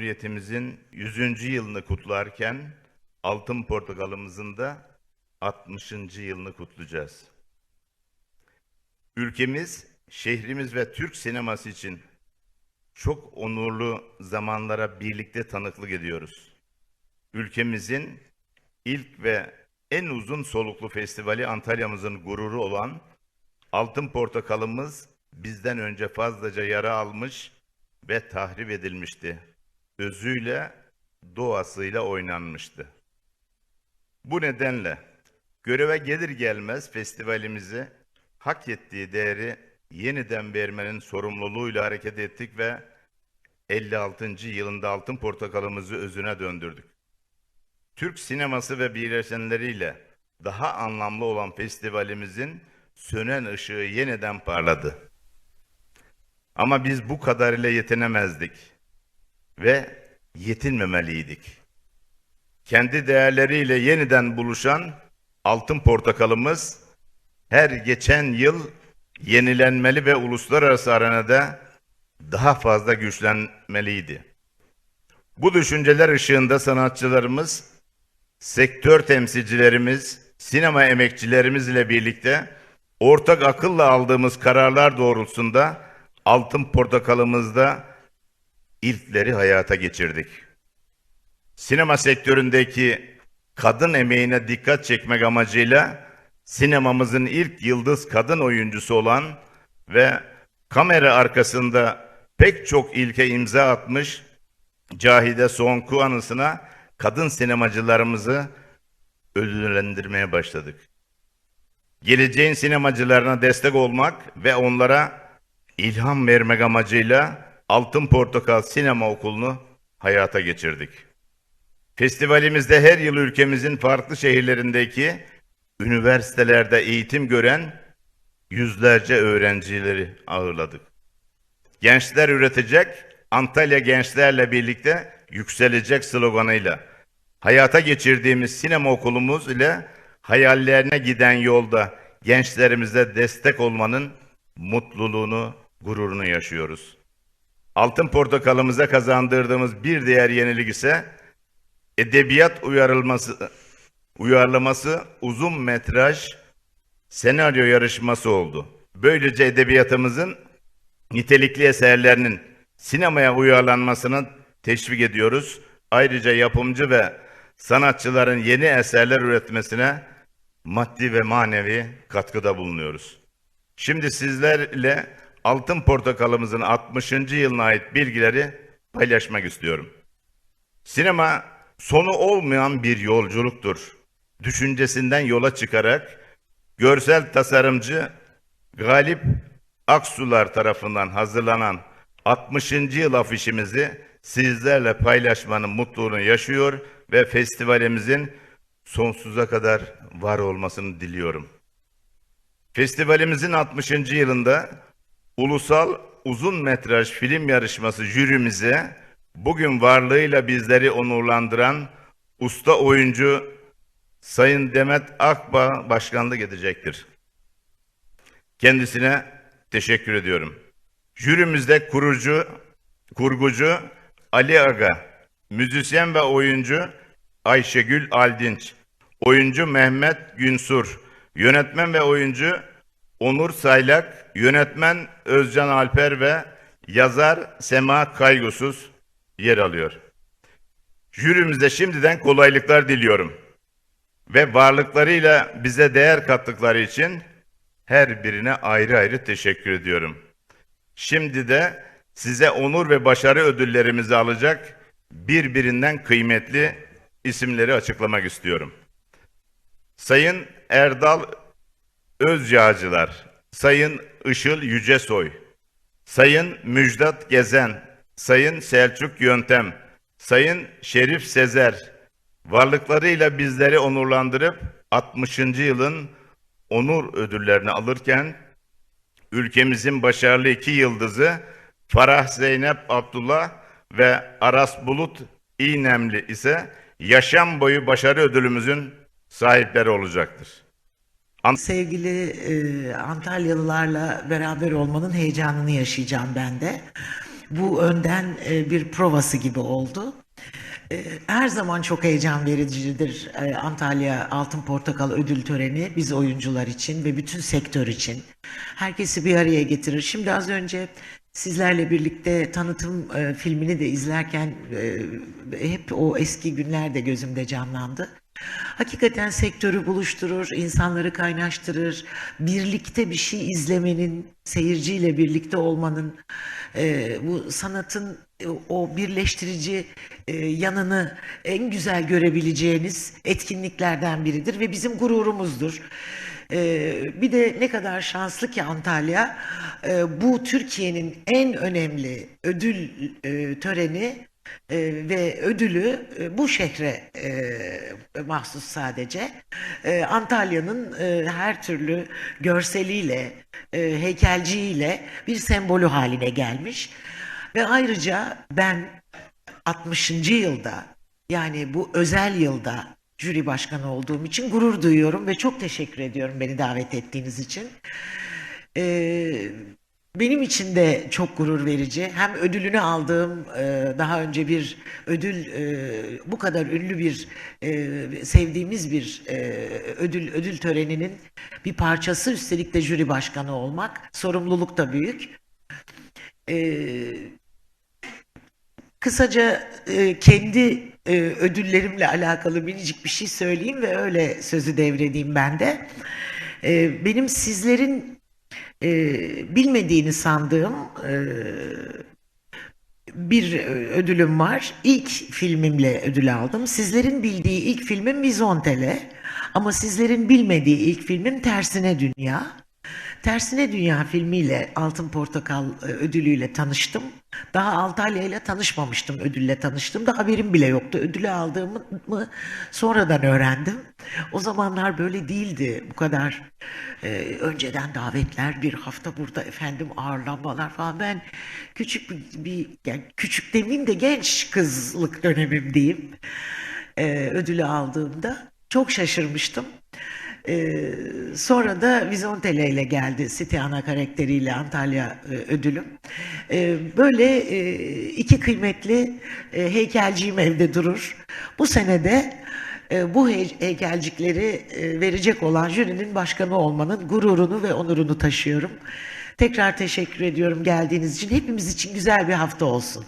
Cumhuriyetimizin 100. yılını kutlarken Altın Portakalımızın da 60. yılını kutlayacağız. Ülkemiz, şehrimiz ve Türk sineması için çok onurlu zamanlara birlikte tanıklık ediyoruz. Ülkemizin ilk ve en uzun soluklu festivali Antalya'mızın gururu olan Altın Portakalımız bizden önce fazlaca yara almış ve tahrip edilmişti. Özüyle, doğasıyla oynanmıştı. Bu nedenle göreve gelir gelmez festivalimizi hak ettiği değeri yeniden vermenin sorumluluğuyla hareket ettik ve 56. yılında Altın Portakalımızı özüne döndürdük. Türk sineması ve birleşenleriyle daha anlamlı olan festivalimizin sönen ışığı yeniden parladı. Ama biz bu kadarıyla yetinemezdik ve yetinmemeliydik. Kendi değerleriyle yeniden buluşan Altın Portakalımız her geçen yıl yenilenmeli ve uluslararası arenada daha fazla güçlenmeliydi. Bu düşünceler ışığında sanatçılarımız, sektör temsilcilerimiz, sinema emekçilerimiz ile birlikte ortak akılla aldığımız kararlar doğrultusunda Altın Portakalımızda ilkleri hayata geçirdik. Sinema sektöründeki kadın emeğine dikkat çekmek amacıyla sinemamızın ilk yıldız kadın oyuncusu olan ve kamera arkasında pek çok ilke imza atmış Cahide Sonku anısına kadın sinemacılarımızı ödüllendirmeye başladık. Geleceğin sinemacılarına destek olmak ve onlara ilham vermek amacıyla Altın Portakal Sinema Okulu'nu hayata geçirdik. Festivalimizde her yıl ülkemizin farklı şehirlerindeki üniversitelerde eğitim gören yüzlerce öğrencileri ağırladık. Gençler üretecek, Antalya gençlerle birlikte yükselecek sloganıyla hayata geçirdiğimiz sinema okulumuz ile hayallerine giden yolda gençlerimize destek olmanın mutluluğunu, gururunu yaşıyoruz. Altın portakalımıza kazandırdığımız bir diğer yenilik ise edebiyat uyarılması uyarlaması uzun metraj senaryo yarışması oldu. Böylece edebiyatımızın nitelikli eserlerinin sinemaya uyarlanmasını teşvik ediyoruz. Ayrıca yapımcı ve sanatçıların yeni eserler üretmesine maddi ve manevi katkıda bulunuyoruz. Şimdi sizlerle Altın Portakalımızın 60. yılına ait bilgileri paylaşmak istiyorum. Sinema sonu olmayan bir yolculuktur. Düşüncesinden yola çıkarak görsel tasarımcı Galip Aksular tarafından hazırlanan 60. yıl afişimizi sizlerle paylaşmanın mutluluğunu yaşıyor ve festivalimizin sonsuza kadar var olmasını diliyorum. Festivalimizin 60. yılında ulusal uzun metraj film yarışması jürimize bugün varlığıyla bizleri onurlandıran usta oyuncu Sayın Demet Akbağ başkanlık edecektir. Kendisine teşekkür ediyorum. Jürimizde kurucu, kurgucu Ali Aga, müzisyen ve oyuncu Ayşegül Aldinç, oyuncu Mehmet Günsur, yönetmen ve oyuncu Onur Saylak, yönetmen Özcan Alper ve yazar Sema Kaygusuz yer alıyor. Jürimize şimdiden kolaylıklar diliyorum. Ve varlıklarıyla bize değer kattıkları için her birine ayrı ayrı teşekkür ediyorum. Şimdi de size onur ve başarı ödüllerimizi alacak birbirinden kıymetli isimleri açıklamak istiyorum. Sayın Erdal Özyağcılar, Sayın Işıl Yücesoy, Sayın Müjdat Gezen, Sayın Selçuk Yöntem, Sayın Şerif Sezer, varlıklarıyla bizleri onurlandırıp 60. yılın onur ödüllerini alırken, ülkemizin başarılı iki yıldızı Farah Zeynep Abdullah ve Aras Bulut İğnemli ise yaşam boyu başarı ödülümüzün sahipleri olacaktır. Sevgili e, Antalyalılarla beraber olmanın heyecanını yaşayacağım ben de. bu önden e, bir provası gibi oldu. E, Her zaman çok heyecan vericidir e, Antalya Altın Portakal ödül töreni biz oyuncular için ve bütün sektör için. Herkesi bir araya getirir. Şimdi az önce sizlerle birlikte tanıtım e, filmini de izlerken hep o eski günler de gözümde canlandı. Hakikaten sektörü buluşturur, insanları kaynaştırır. Birlikte bir şey izlemenin, seyirciyle birlikte olmanın, e, bu sanatın e, o birleştirici e, yanını en güzel görebileceğiniz etkinliklerden biridir ve bizim gururumuzdur. E, bir de ne kadar şanslı ki Antalya, e, bu Türkiye'nin en önemli ödül e, töreni e, ve ödülü e, bu şehre e, mahsus sadece. E, Antalya'nın e, her türlü görseliyle, e, heykelciyle bir sembolü haline gelmiş. Ve ayrıca ben 60. yılda yani bu özel yılda jüri başkanı olduğum için gurur duyuyorum ve çok teşekkür ediyorum beni davet ettiğiniz için. Ee, benim için de çok gurur verici. Hem ödülünü aldığım e, daha önce bir ödül e, bu kadar ünlü bir e, sevdiğimiz bir ödül ödül töreninin bir parçası üstelik de jüri başkanı olmak sorumluluk da büyük. Kısaca kendi ödüllerimle alakalı minicik bir şey söyleyeyim ve öyle sözü devredeyim ben de. Benim sizlerin e, bilmediğini sandığım e, bir ödülüm var. İlk filmimle ödül aldım. Sizlerin bildiği ilk filmim Vizontele. Ama sizlerin bilmediği ilk filmim Tersine Dünya. Tersine Dünya filmiyle Altın Portakal e, ödülüyle tanıştım. Daha Antalya ile tanışmamıştım, ödülle tanıştım. Da haberim bile yoktu. Ödülü aldığımı sonradan öğrendim. O zamanlar böyle değildi. Bu kadar e, önceden davetler, bir hafta burada efendim ağırlanmalar falan. Ben küçük bir, bir yani küçük demeyeyim de genç kızlık dönemim diyeyim. E, ödülü aldığımda çok şaşırmıştım. Ee, sonra da Vizontele ile geldi City Ana karakteriyle Antalya e, ödülüm. Ee, böyle e, iki kıymetli e, heykelciğim evde durur. Bu senede e, bu hey- heykelcikleri e, verecek olan jürinin başkanı olmanın gururunu ve onurunu taşıyorum. Tekrar teşekkür ediyorum geldiğiniz için. Hepimiz için güzel bir hafta olsun.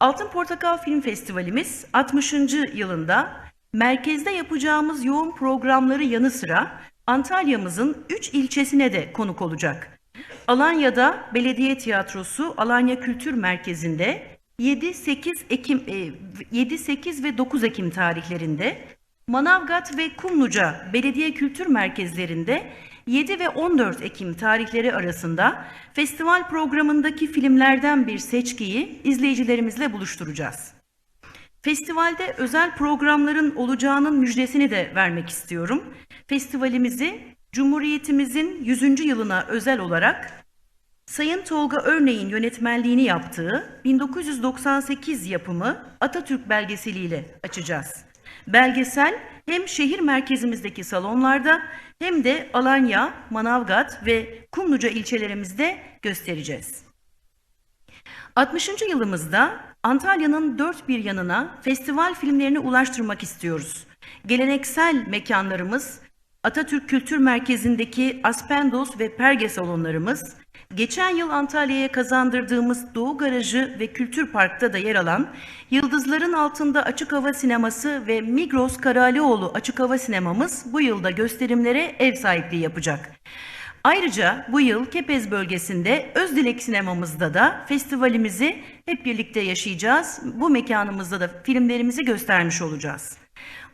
Altın Portakal Film Festivalimiz 60. yılında merkezde yapacağımız yoğun programları yanı sıra Antalya'mızın 3 ilçesine de konuk olacak. Alanya'da Belediye Tiyatrosu Alanya Kültür Merkezi'nde 7-8 Ekim e, 7-8 ve 9 Ekim tarihlerinde Manavgat ve Kumluca Belediye Kültür Merkezlerinde 7 ve 14 Ekim tarihleri arasında festival programındaki filmlerden bir seçkiyi izleyicilerimizle buluşturacağız. Festivalde özel programların olacağının müjdesini de vermek istiyorum. Festivalimizi Cumhuriyetimizin 100. yılına özel olarak Sayın Tolga Örneğin yönetmenliğini yaptığı 1998 yapımı Atatürk belgeseliyle açacağız. Belgesel hem şehir merkezimizdeki salonlarda hem de Alanya, Manavgat ve Kumluca ilçelerimizde göstereceğiz. 60. yılımızda Antalya'nın dört bir yanına festival filmlerini ulaştırmak istiyoruz. Geleneksel mekanlarımız Atatürk Kültür Merkezi'ndeki Aspendos ve Perge salonlarımız, geçen yıl Antalya'ya kazandırdığımız Doğu Garajı ve Kültür Park'ta da yer alan Yıldızların Altında Açık Hava Sineması ve Migros Karalioğlu Açık Hava Sinemamız bu yılda gösterimlere ev sahipliği yapacak. Ayrıca bu yıl Kepez bölgesinde Özdilek sinemamızda da festivalimizi hep birlikte yaşayacağız. Bu mekanımızda da filmlerimizi göstermiş olacağız.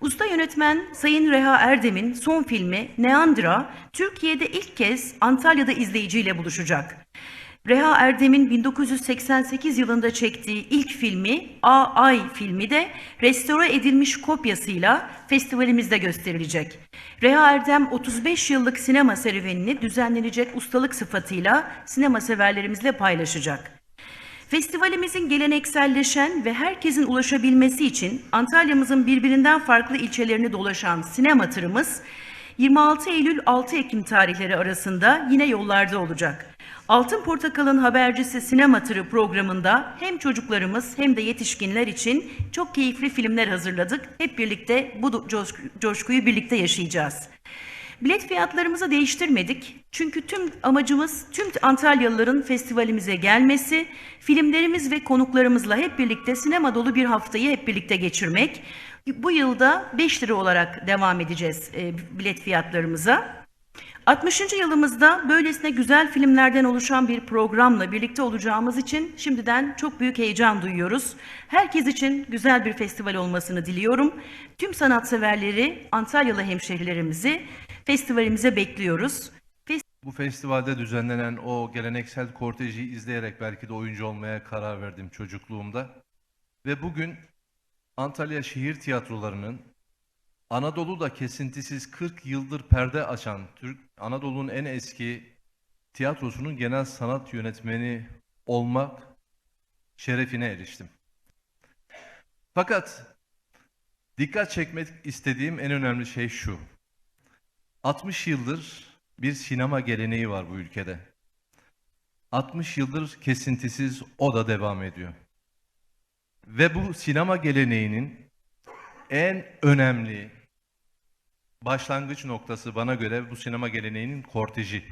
Usta yönetmen Sayın Reha Erdem'in son filmi Neandra, Türkiye'de ilk kez Antalya'da izleyiciyle buluşacak. Reha Erdem'in 1988 yılında çektiği ilk filmi A filmi de restore edilmiş kopyasıyla festivalimizde gösterilecek. Reha Erdem 35 yıllık sinema serüvenini düzenlenecek ustalık sıfatıyla sinema severlerimizle paylaşacak. Festivalimizin gelenekselleşen ve herkesin ulaşabilmesi için Antalya'mızın birbirinden farklı ilçelerini dolaşan sinema tırımız 26 Eylül 6 Ekim tarihleri arasında yine yollarda olacak. Altın Portakal'ın habercisi sinema tırı programında hem çocuklarımız hem de yetişkinler için çok keyifli filmler hazırladık. Hep birlikte bu coşkuyu birlikte yaşayacağız. Bilet fiyatlarımızı değiştirmedik. Çünkü tüm amacımız tüm Antalyalıların festivalimize gelmesi, filmlerimiz ve konuklarımızla hep birlikte sinema dolu bir haftayı hep birlikte geçirmek. Bu yılda 5 lira olarak devam edeceğiz e, bilet fiyatlarımıza. 60. yılımızda böylesine güzel filmlerden oluşan bir programla birlikte olacağımız için şimdiden çok büyük heyecan duyuyoruz. Herkes için güzel bir festival olmasını diliyorum. Tüm sanatseverleri, Antalyalı hemşehrilerimizi festivalimize bekliyoruz. Bu festivalde düzenlenen o geleneksel korteji izleyerek belki de oyuncu olmaya karar verdim çocukluğumda. Ve bugün Antalya Şehir Tiyatroları'nın Anadolu'da kesintisiz 40 yıldır perde açan Türk Anadolu'nun en eski tiyatrosunun genel sanat yönetmeni olmak şerefine eriştim. Fakat dikkat çekmek istediğim en önemli şey şu. 60 yıldır bir sinema geleneği var bu ülkede. 60 yıldır kesintisiz o da devam ediyor. Ve bu sinema geleneğinin en önemli başlangıç noktası bana göre bu sinema geleneğinin korteji.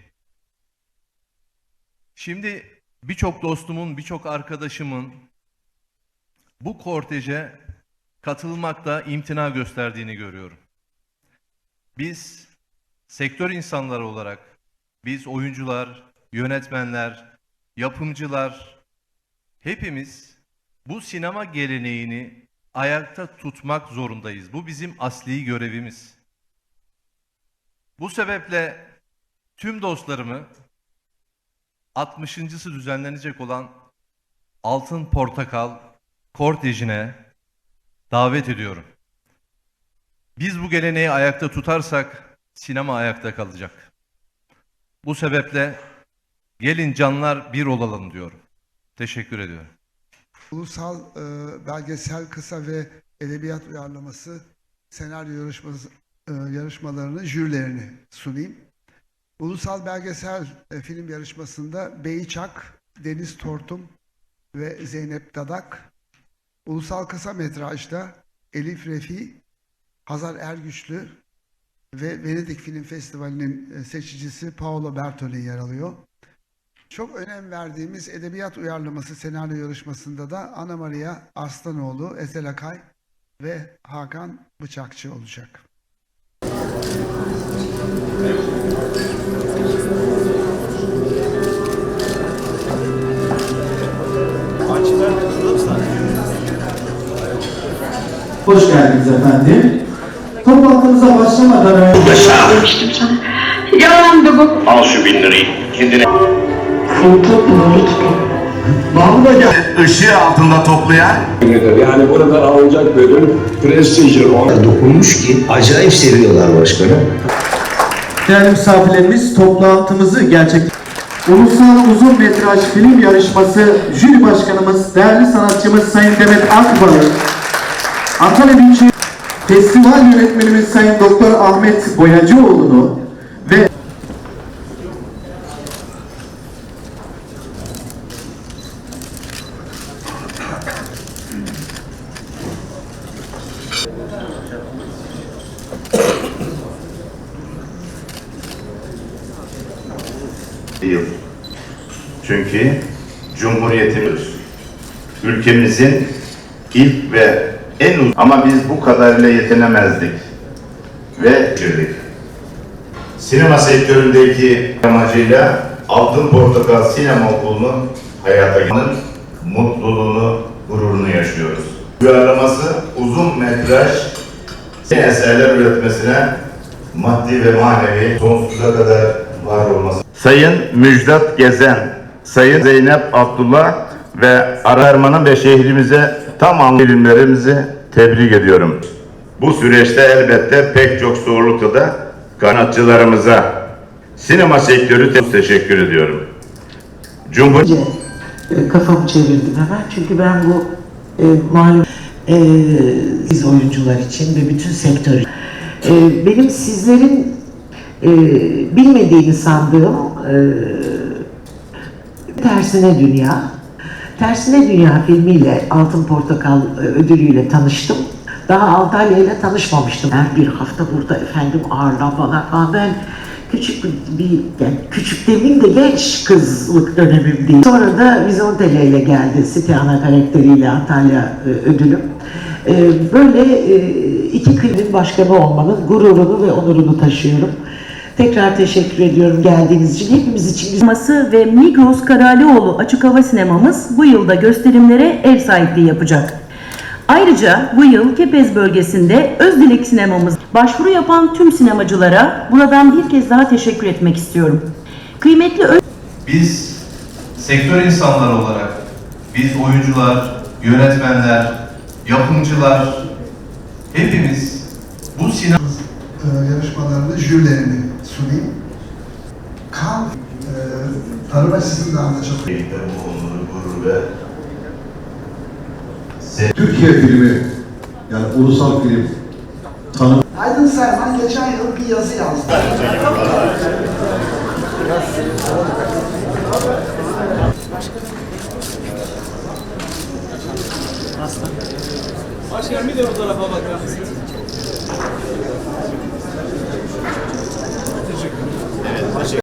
Şimdi birçok dostumun, birçok arkadaşımın bu korteje katılmakta imtina gösterdiğini görüyorum. Biz sektör insanları olarak, biz oyuncular, yönetmenler, yapımcılar, hepimiz bu sinema geleneğini ayakta tutmak zorundayız. Bu bizim asli görevimiz. Bu sebeple tüm dostlarımı 60.sı düzenlenecek olan Altın Portakal kortejine davet ediyorum. Biz bu geleneği ayakta tutarsak sinema ayakta kalacak. Bu sebeple gelin canlar bir olalım diyorum. Teşekkür ediyorum. Ulusal e, belgesel kısa ve edebiyat uyarlaması senaryo yarışması, e, yarışmalarını jürilerini sunayım. Ulusal belgesel e, film yarışmasında Beyçak, Deniz Tortum ve Zeynep Dadak. Ulusal kısa metrajda Elif Refi, Hazar Ergüçlü ve Venedik Film Festivali'nin e, seçicisi Paolo Bertoli yer alıyor. Çok önem verdiğimiz edebiyat uyarlaması senaryo yarışmasında da Ana Maria Arslanoğlu, Ezel Akay ve Hakan Bıçakçı olacak. Hoş geldiniz efendim. Toplantımıza başlamadan önce demiştim sana. Yalandı bu. Al şu bin lirayı. Kendine Seni çok böyle Hoca. Işığı altında toplayan. Yani buradan alınacak bölüm prestijli olan. Dokunmuş ki acayip seviyorlar başkanı. değerli misafirlerimiz toplantımızı gerçek Ulusal Uzun Metraj Film Yarışması jüri başkanımız, değerli sanatçımız Sayın Demet Akbalı, Antalya Büyükşehir Festival yönetmenimiz Sayın Doktor Ahmet Boyacıoğlu'nu ve yıl. Çünkü Cumhuriyetimiz ülkemizin ilk ve en uzun ama biz bu kadarıyla yetinemezdik ve girdik. Sinema sektöründeki amacıyla Altın Portakal Sinema Okulu'nu hayata mutluluğunu, gururunu yaşıyoruz. Uyarlaması uzun metraj eserler üretmesine maddi ve manevi sonsuza kadar var olması. Sayın Müjdat Gezen, Sayın Zeynep Abdullah ve Ararman'ın ve şehrimize tam anlamda tebrik ediyorum. Bu süreçte elbette pek çok zorlukta da kanatçılarımıza, sinema sektörü te- teşekkür ediyorum. Cumhur e, kafamı çevirdim hemen çünkü ben bu e, malum e, biz oyuncular için ve bütün sektör için. E, benim sizlerin e, bilmediğini sandığım e, Tersine Dünya. Tersine Dünya filmiyle Altın Portakal e, ödülüyle tanıştım. Daha Antalya ile tanışmamıştım. Ben bir hafta burada efendim ağırlanmalar falan. Ben küçük bir, yani küçük demeyeyim de genç kızlık dönemim değil. Sonra da Vizontele ile geldi Siti Ana karakteriyle Antalya e, ödülüm. E, böyle e, iki klibin başkanı olmanın gururunu ve onurunu taşıyorum. Tekrar teşekkür ediyorum geldiğiniz için. Hepimiz için Sineması ve Migros Karalioğlu Açık Hava Sinemamız bu yılda gösterimlere ev sahipliği yapacak. Ayrıca bu yıl Kepez bölgesinde Özdilek Sinemamız başvuru yapan tüm sinemacılara buradan bir kez daha teşekkür etmek istiyorum. Kıymetli Ö- Biz sektör insanları olarak, biz oyuncular, yönetmenler, yapımcılar, hepimiz bu sinema e, yarışmalarını, jürilerini sunayım. Kan e, tarım açısından da çok onuru, gurur ve e, Türkiye filmi, yani ulusal film tanım. Aydın Serman geçen yıl bir yazı yazdı. Başkan bir de o tarafa bakar? Evet, başkan.